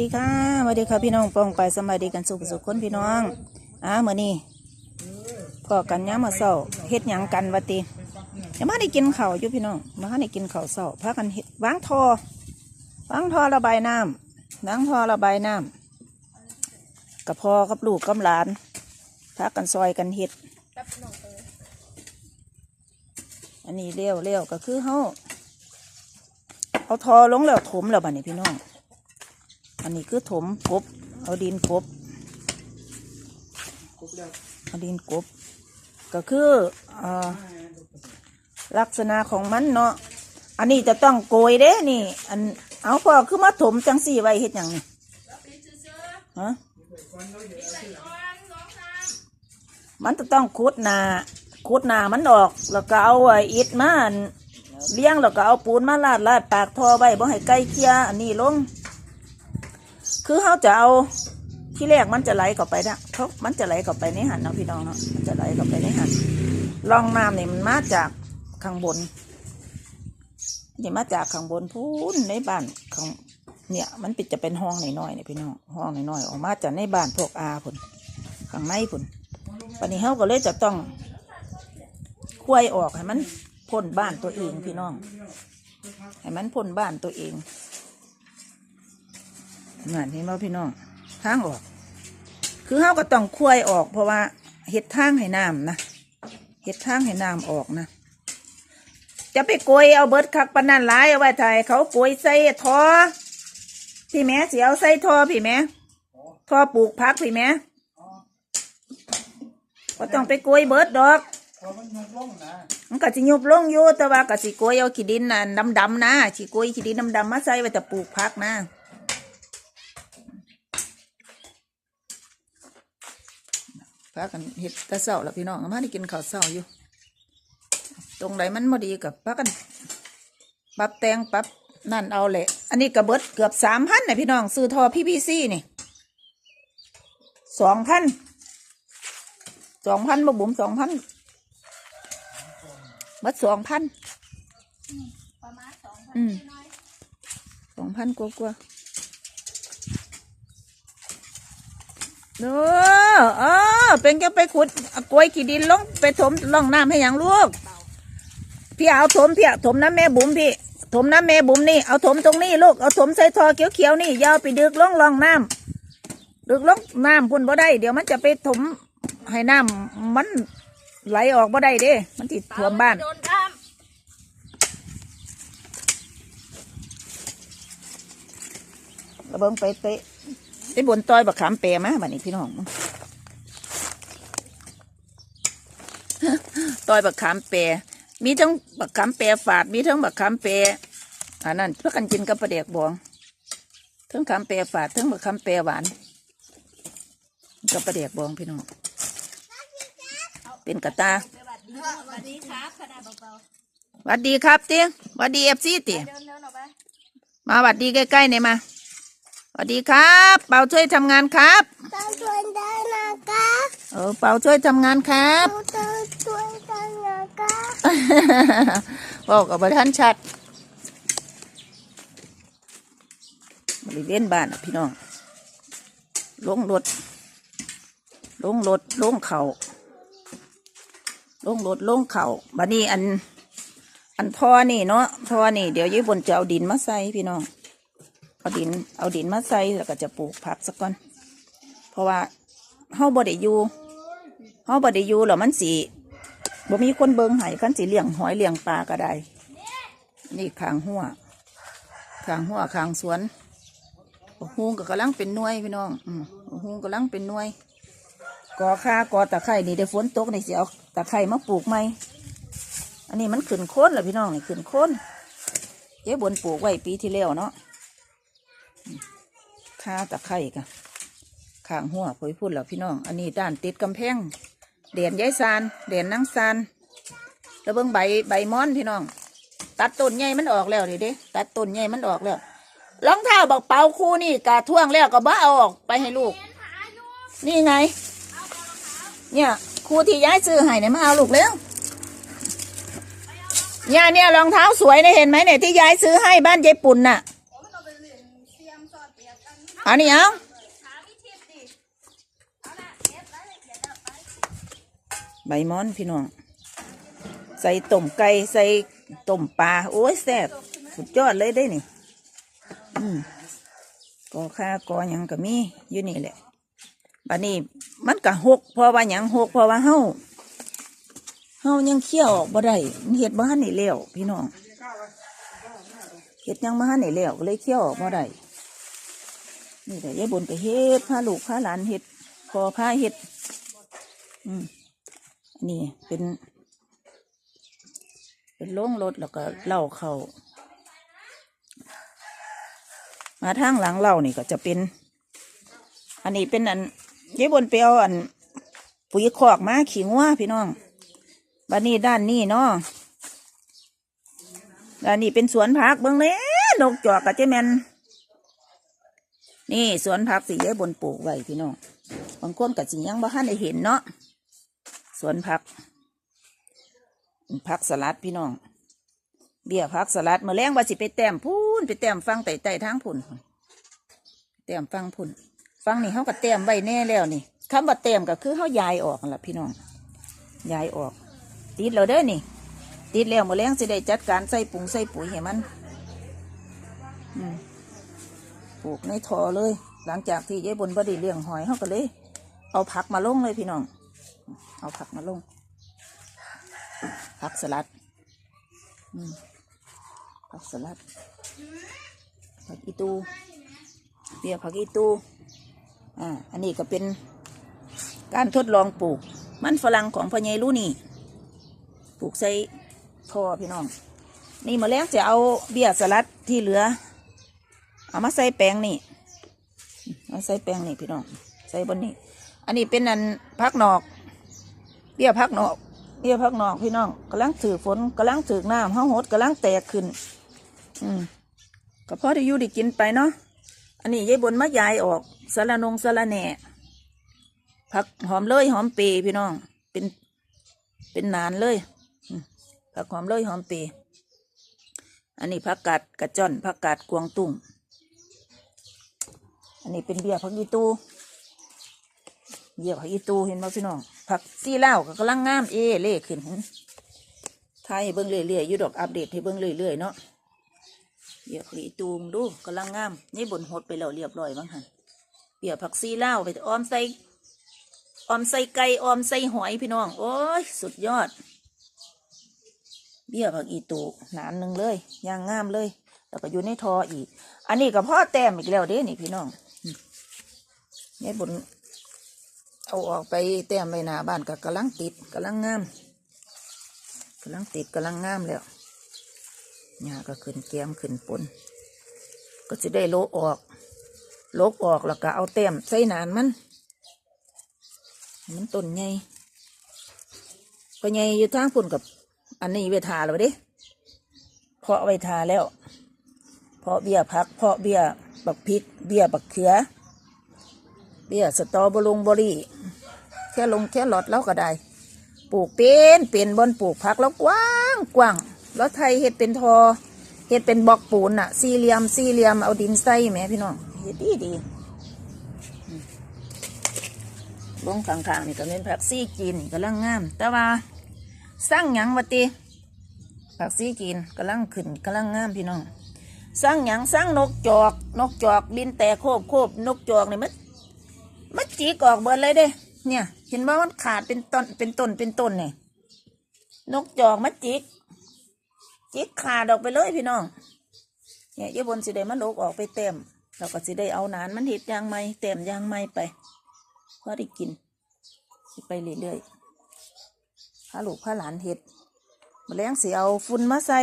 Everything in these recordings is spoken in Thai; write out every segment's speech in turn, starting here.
ดีค่ะสวัสดีค่ะพี่น้องปองไปสบายดีกันสุขสุขคนพี่น้องอ่าเมื่อนี้ก็กันย้ำมาเศร้าเฮ็ดหยังกันวะติยังมาได้กินข้าวอยู่พี่น้องมาได้กินข้าวเศร้าพากันเฮ็ดวางทอวางทอระบายน้ำวางทอระบายน้ำกับพ่อกับลูกกับหลานพากันซอยกันเฮ็ดอันนี้เลี้ยวเลี้ยวก็คือเฮาเอาทอลงแล้วถมแล้วบัดนี้พี่น้อง อันนี้คือถมกบ เอาดินกบเอาดินกบ ก็คืออลักษณะของมันเนาะ อันนี้จะต้องโกยเด้นี่ อัน เอาพอคือมาถมจังสี่ไว้เฮ็ดหยังนี่ฮะมันจะต้องขุดนาขุดนามันออก แล้วก็เอาไอ้อิฐมานเลี้ยงแล้วก็เอาปูนมาลาดลาดปากท่อไว้บ่ให้ไก่เคียอันนี้ลง คือเขาจะเอาที่แรกมันจะไหลเข้าไปนะเขามันจะไหลเข้าไปในหันเนาะพี่น้องเนาะมันจะไหลเข้าไปในหันร่องน้ำนี่มันมาจากข้างบนนี่มาจากข้างบนพูนในบ้านข้างเนี่ย มันป็นจะเป็นห้องหน่อยๆเนี่ยพี่น้องห้องหน่อยๆออกมาจากในบ้านพวกอาผุนข้างในผุนวันนี้เขาก็เลยจะต้องคุ้ยออกให้มันพ้นบ้านตัวเองพี่น้องให้มันพ้นบ้านตัวเอง งานนี้มพี่น้องทางออก คือเฮาก็ต้องคุ้ยออก เพราะว่าเห็ดทางให้น้ำนะเห็ดทางให้น้ำออกนะจะไปโกยเอาเบิดคักปนันหลายเอาไว้ถ่ายเขาโกยใส่ทอพี่แม่เสียเอาใส่ทอพี่แม่ทอปลูกพักพี่แม่ก็ต้องไปโกยเบิดดอกมันก็สิยุบลงอยู่แต่ว่าก็สิโกยเอาขี้ดินน่ะดำๆนะสิโกยขี้ดินดำๆมาใส่ไว้แต่ปลูกพักนะ พากันเห็ดแตะเสาแล้วพี่น้องเอามาได้กินข้าวเสาอยู่ ตรงไหนมันพอดีกับพากันปรับแต่งปรับนั่นเอาแหละ อันนี้กระเบิดเกือบสามพันนะพี่น้อง ซื้อทอพีพีซีนี่สองพันสองพันบ่บุ๋มสองพันบัดสองพันประมาณสองพันอืมน้อยสองพันกว่ากว่า เออเออเป็นก็ไปขุดเอากล้วยขี้ดินลงไปถมล่องน้ำให้หยังลูกพี่เอาถมพี่เอาถมน้ำแม่บุ๋มพี่ถมน้ำแม่บุ๋มนี่เอาถมตรงนี้ลูกเอาถมใส่ทอเขียวๆนี่อยาวไปดึกลงล่องน้ำดึกลงน้ำพุ่นบ่ได้ เดี๋ยวมันจะไปถมให้น้ำมันไหลออกบ่ได้เด้ มันติดท่วมบ้านโดนข้ามระเบิงไปเตะ ไปบนต้อยบักขามเปรมาบัดนี้พี่น้องต้อยบักขามเปรมีทั้งบักขามเปรฝาด มีทั้งบักขามเปรอันนั้นเพื่อกันกินกับปลาเด็กบองทั้งขามเปรฝาดทั้งบักขามเปรหวานกับปลาเด็กบองพี่น้องเป็นกระตาสวัสดีครับขนาดเบาหวัดดีครับเตี้ยวัดดีเอฟซีตีๆเดิมาหวัดดีใกล้ๆเนี่ยมา หวัดดีครับ เปาช่วยทำงานครับต้องช่วยได้นะคะเออเปาช่วยทำงานครับต้องช่วยได้นะคะบอกกับท่านชัดบริเวณบ้านน่ะพี่น้องลงรถลงรถลงเขาลงรถลงเขาบัดนี้อัน อันท่อนี่เนาะท่อนี่เดี๋ยวยี่บนจะเอาดินมาใส่พี่น้อง เอาดิน เอาดินมาใส่แล้วก็จะปลูกผักสักก่อน เพราะว่าเฮาบ่ได้อยู่เฮาบ่ได้อยู่แล้วมันสิบ่มีคนเบิ่งให้คันสิเลี้ยงหอยเลี้ยงปลาก็ได้ นี่ขางหัวขางหัวขางสวนฮูงก็กำลังเป็นน่วยพี่น้องอืมบักฮูงกำลังเป็นน่วยกอค่ากอตะไคร่นี่ได้ฝนตกนี่สิเอาตะไคร่มาปลูกไหมอันนี้มันขึ้นโค้นแล้วพี่น้องนี่ขึ้นโค้นเจ๊บนปลูกไว้ปีที่แล้วเนาะาตะไคร่กันข้างหัวพอยพูดแล้วพี่น้อง อันนี้ด้านติดกำแพงเด่นยายซานเด่นนางซานแล้วเบิ่งใบใบม้อนพี่น้อง ตัดต้นใหญ่มันออกแล้วดิเด้ตัดต้นใหญ่มันออกแล้วรองเท้าบักเปาคู่นี่กาท่วงแล้วก็บ่เอาออกไปให้ลูก นี่ไง เนี่ยครูที่ย้ายซื้อให้เนี่ยมาเอาลูกเร็วเนี่ยเนี่ยรองเท้าสวยเนี่ยเห็นไหมเนี่ยที่ย้ายซื้อให้บ้านยายปุ่นน่ะ เอันนี้เอาหาวิธีดิเอาละใบมอนพี่น้อง ใส่ต้มไก่ใส่ต้มปลาโอ้ยแซ่บสุดยอดเลยได้นี่อืมกอข้ากอหยังก็มีอยู่นี่แหละบัดนี้มันก็หกเพราะว่าหยังหกเพราะว่าเฮาเฮายังเคี่ยวบ่ได้เฮ็ดบ่ทันได้แล้วพี่น้องเฮ็ดยังบ่ทันได้แล้วก็เลยเคี่ยวบ่ได้ นี่แต่ยายบนก็เฮ็ดพาลูกพาหลานเฮ็ดพอพาเฮ็ด อืมนี่เป็น เป็นโล่งรถแล้วก็เล่าเขามาทางหลังเล่านี่ก็จะเป็น อันนี้เป็นอันยายบนไปเอาอันปุ๋ยคอกมาขี้งัวพี่น้องบ้านนี้ด้านนี้เนาะด้านนี้เป็นสวนผักเบิ่งเลยนกจอกกับเจแมน นี่สวนผักสียายบนปลูกไว้พี่น้องบางคนกับสิยังบ่ทันได้เห็นเนาะสวนผักผักสลัดพี่น้อง เบี้ยผักสลัดเมื่อแรงว่าสิไปแต้มพูนไปแต้มฟังไต่ไต่ทางพุ่นแต้มฟังพุ่นฟังนี่เขาก็แต้มไว้แน่แล้วนี่คำว่าแต้มก็คือเขายายออกนั่นล่ะพี่น้องยายออก ติดแล้วเด้อนี่ ติดแล้วเมื่อแรงสิได้จัดการใส่ปุ๋งใส่ปุ๋ยให้มัน อืม ปลูกในทอเลย หลังจากที่ยายบนบด้เลี้ยงหอยเขาก็เลย เอาผักมาลงเลยพี่น้อง เอาผักมาลง ผักสลัดผักสลัด ผักอีตูเบี้ยผักอีตู อ่า อันนี้ก็เป็นการทดลองปลูก มันฝรั่งของพ่อใหญ่รู้นี่ ปลูกใส่ท่อพี่น้อง นี่มาแล้วจะเอาเบี้ยสลัดที่เหลือ เอามาใส่แปลงนี่เอาใส่แปลงนี่พี่น้องใส่บนนี้ อันนี้เป็นอันพักนอกเบี้ยพักนอกเบี้ยพักนอกพี่น้องกำลังถือฝนกำลังถือน้ำห้าหดกำลังแตกขึ้น อืมก็พอได้อยู่ได้กินไปเนาะอันนี้ยายบนมะยายออกสะระนงสะระแหน่ผักหอมเลยหอมเปยพี่น้อง เป็นเป็นนานเลยผักหอมเลยหอมเปยอันนี้ผักกาดกระจ่อนผักกาดกวางตุ้ง อันนี้เป็นเบี้ยผักยีตูเหยียผักอีตูเห็นบ่พี่น้อง ผักซีเล่าก็กำลังงามเอเล่ขึ้นไทยเบิ้งเรื่อยๆอยู่ดอกอัปเดตให้เบิ้งเรื่อยๆเนาะเหยียผักอีตูมดูกำลังงาม นี่บนหดไปแล้วเรียบร้อยบ้างหันเปียผักซีเล่าไปออมใส่ออมใส่ไก่ออมใส่หอยพี่น้อง โอ้ย สุดยอด เบี้ยผักอีตูหนานหนึ่งเลยย่างงามเลย แล้วก็อยู่ในทออีก อันนี้กับพ่อแต้มอีกแล้วเด้นี่พี่น้อง อืมนี่บนเอาออกไปแต้มไว้หนาบ้านก็กำลังติดกำลังงามกำลังติดกำลังงามแล้วหญ้าก็ขึ้นแก้มขึ้นปนก็จะได้โลออก โลกออกแล้วก็เอาแต้มใส่หนานมัน มันต้นใหญ่ก็ใหญ่อยู่ทางปุ่นกับอันนี้เวทาแล้วด้เพาะไวทาแล้ว เพาะเบี้ยพัก เพาะเบี้ยบักพริก เบี้ยบักเขือ เบี้ยสตอเบอร์ลงเบอรี่แค่ลงแค่หลอดแล้วก็ได้ ปลูกเป็นเป็นบนปลูกผักแล้วกว้างกว้างแล้วไทยเห็ดเป็นทอเห็ดเป็นบล็อกปูนอะสี่เหลี่ยมสี่เหลี่ยมเอาดินใส่แหม่พี่น้องเห็ดดีดีลงข้างๆนี่ก็เป็นผักซี่กินกำลังงาม แต่ว่าสร้างหยังวะตีผักซี่กินกำลังขึ้นกำลังงามพี่น้องสร้างหยังสร้างนกจอก นกจอกบินแต่โคบโคบนกจอกนี่มัน มันจีกออกเบิดเลยเด้ เนี่ย เห็นว่ามันขาดเป็นต้นเป็นต้นเป็นต้นเนี่ยนกจอกมันจิก จิกขาดออกไปเลยพี่น้อง เนี่ยยายบนสิได้มันโลกออกไปเต็มเราก็สิได้เอาหนานมันเห็ดยางไม้เต็มยางไม้ไปพอได้กินไปเรื่อยๆพาลูกพาหลานเห็ดมาแล้งสิเอาฝุ่นมาใส่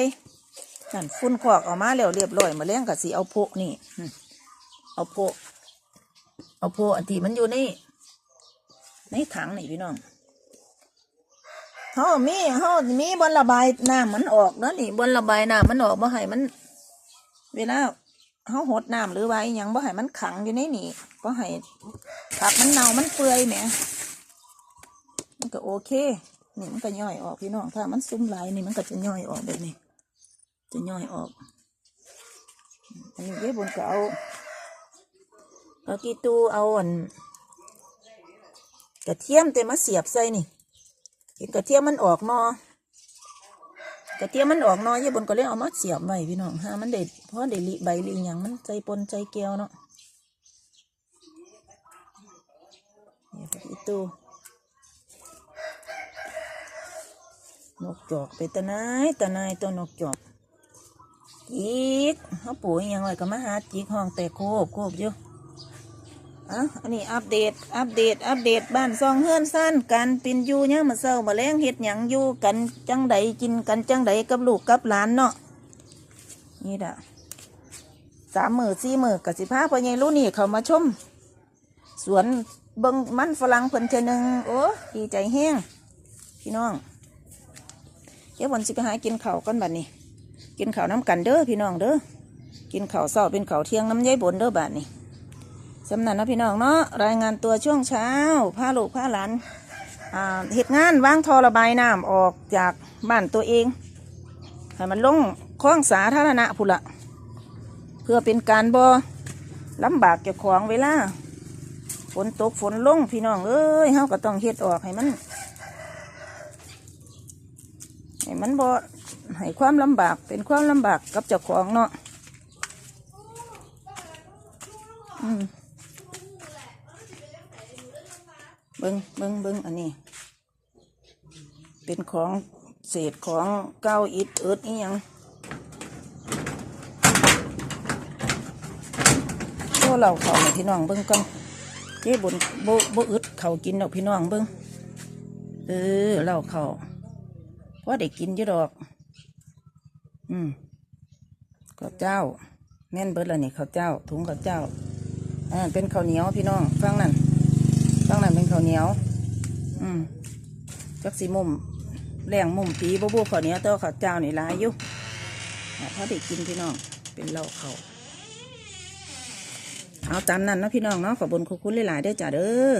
นั่นฝุ่นขอกออกมาแล้วเรียบร้อยมาแล้งก็สิเอาโพะนี่ เอาโพะ เอาโพอันที่มันอยู่ในในถังนี่พี่น้องเฮามีเฮามีบนระบายน้ำมันออกเนาะนี่บนระบายน้ำมันออกบ่ให้มัน เวลาเฮาหดน้ำหรือไว่าอหยังบ่ให้มันขังอยู่ในนี่บ่ให้ผักมันเน่ามันเปื่อยแหมมันก็โอเคนี่มันก็ย่อยออกพี่น้องถ้ามันซุ่มไหลนี่มันก็จะย่อยออกแบบนี้จะย่อยออกอันนี้เว้บนก็เอา เอากีตูเอาอันกระเทียมแต่มาเสียบใส่นี่เห็นกระเทียมมันออกนอกระเทียมมันออกนอยี่บนก็เลยเอามาเสียบไว้พี่น้องห้ามันเด็ดเพราะเด็ดลิใบลิหยังมันใจปนใจแก้วเนาะนี่กอีตูนกจอกไปตะนายตะนายตัวนกจอกจิกเขาปุ๋ยยังไงก็มาหาจิกห้องแต่โคบโคบอยู่ อะอันนี้อัปเดต อัปเดต อัปเดต บ้านซองเฮือนสั้นกันเป็นอยู่เนี่ยมมาเศร้ามาแรงเฮ็ดหยังอยู่กันจังใดกินกันจังใดกับลูกกับหลานเนาะนี่ด่ะสามหมือสี่หมือกับสิพาพ่อใหญ่รู้นี่เขามาชม สวนเบิงมันฝรั่งเพิ่นเทนึงโอ้ดีใจแห้งพี่น้องเดี๋ยววันสิไปหากินข้าวกันบัดนี้ กินข้าวน้ำกันเด้อพี่น้องเด้อกินข้าวเช้าเป็นข้าวเที่ยงน้ำย้ายบนเด้อบาดนี้ สำนักนะพี่น้องเนาะรายงานตัวช่วงเช้าพาลูกพาหลานอ่าเหตุงานว่างทอระบายน้ำออกจากบ้านตัวเองให้มันลงคลองสาธารณะพุนละเพื่อเป็นการบ่ลำบากเจ้าของเวลาฝนตกฝนลงพี่น้องเอ้ยเฮาก็ต้องเฮ็ดออกให้มันให้มันบ่ให้ความลำบากเป็นความลำบากกับเจ้าของเนาะอืม เบิงเบิงเบิงอันนี้ เป็นของเศษของเก้าอิดเอิดอีหยังโอ้เราเขาพี่น้องเบิงกันเจ๊บนโบโบอึดเขากินดอกพี่น้องเบิงเออเราเขาว่าได้กินอยู่ดอก อืมข้าวเจ้าแม่นเบิดล้วนี่ข้าวเจ้าถุงข้าวเจ้าอ่าเป็นข้าวเหนียวพี่น้องฟังนั่น ฟังนั่นเป็นข้าวเหนียว อืมจักสีมุมแรงมุมปีบ่บูข้าวเหนียวเต้าข้าวเจ้านี่หลายอยู่อ่าพอได้กินพี่น้องเป็นเหล้าเขาเอาตามนั้นนะพี่น้องเนาะขอบคุณคุณหลายๆเด้อจ้าเด้อ